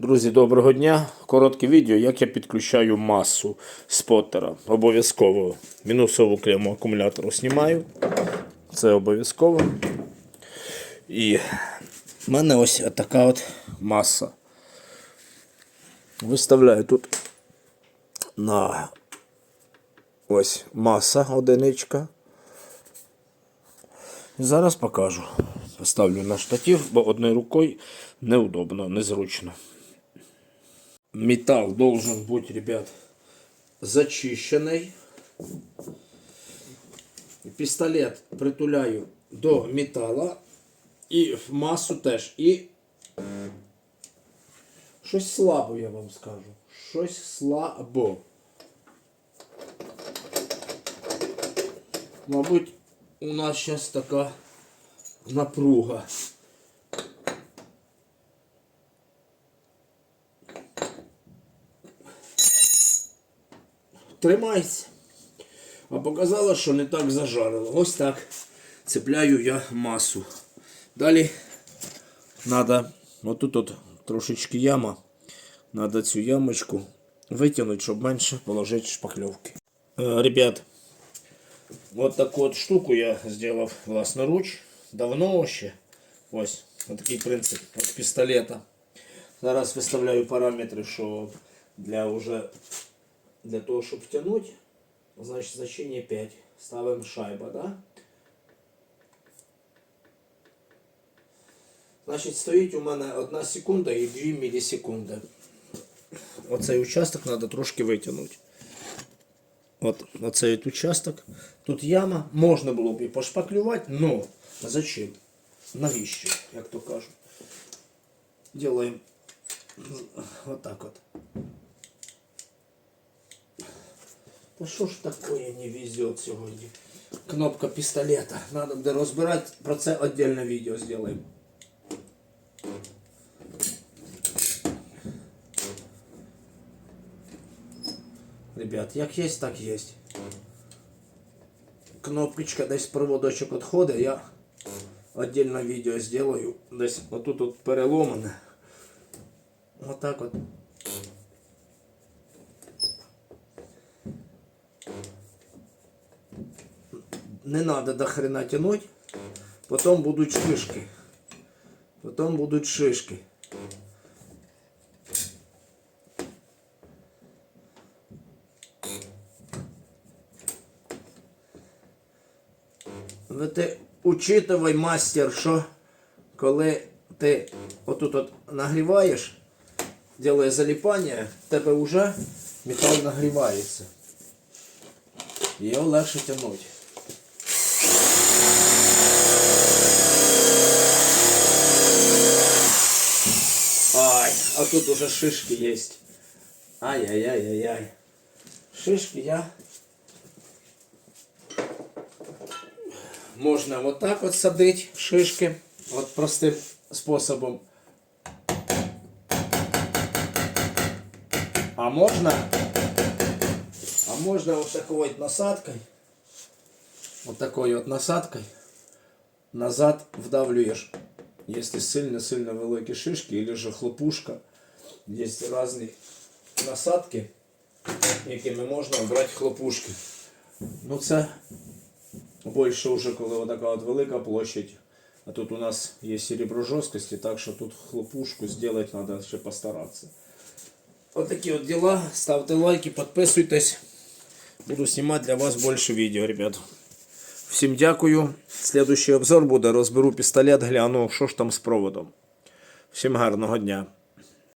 Друзі, доброго дня. Коротке відео, як я підключаю масу споттера. Обов'язково мінусову клему акумулятору знімаю. Це обов'язково. І в мене ось така от маса. Виставляю тут на ось маса одиничка. Зараз покажу. Поставлю на штатив, бо одною рукою неудобно, незручно. Металл должен быть, ребят, зачищенный. Пістолет притуляю до металла і в масу теж. І щось слабо, я вам скажу. Щось слабо. Мабуть, у нас зараз така напруга. Тримайся. А показало, що не так зажарило. Ось так цепляю я масу. Далі треба, отут от трошечки яма. Надо цю ямочку витягнути, щоб менше положити шпакльовки. Е, ребят, вот таку от штуку я зробив власноруч. Давно ще. Ось, такий принцип от пістолета. Зараз виставляю параметри, що для уже для того, щоб втягнути, значить значення 5. Ставимо шайба, да? Значить, стоїть у мене 1 секунда і 2 мілісекунди. Оцей участок треба трошки витягнути. От оцей от участок. Тут яма. Можна було б і пошпаклювати, но зачем? Навіщо, як то кажуть. Делаємо вот так от. Та що ж такое не везет сьогодні? Кнопка пістолета. Надо буде розбирати. Про це отдельне відео зробимо. Ребят, як є, так є. Кнопочка десь проводочок відходить, я отдельно відео зроблю. Десь отут от переломане. Отак от. Не надо до хрена тянуть. Потом будут шишки. Потом будут шишки. Ви ти учитывай, мастер, що коли ти отут от нагріваєш, делає заліпання, тебе вже метал нагрівається. Його легше тягнути. А тут уже шишки есть. Ай-яй-яй-яй-яй. Шишки я... Можна вот так вот садить шишки. Вот простым способом. А можно... А можно вот такой вот насадкой. Вот такой вот насадкой. Назад вдавлюєш. Если сильно-сильно великі шишки, или же хлопушка. Є різні насадки, якими можна обрати хлопушки. Ну це більше вже коли така от велика площадь. А тут у нас є серебро жорсткості, так що тут хлопушку зробити треба ще постаратися. Ось такі от дела. Ставте лайки, підписуйтесь. Буду знімати для вас більше відео, ребят. Всім дякую. Слідуючий обзор буде. Розберу пістолет, гляну, що ж там з проводом. Всім гарного дня.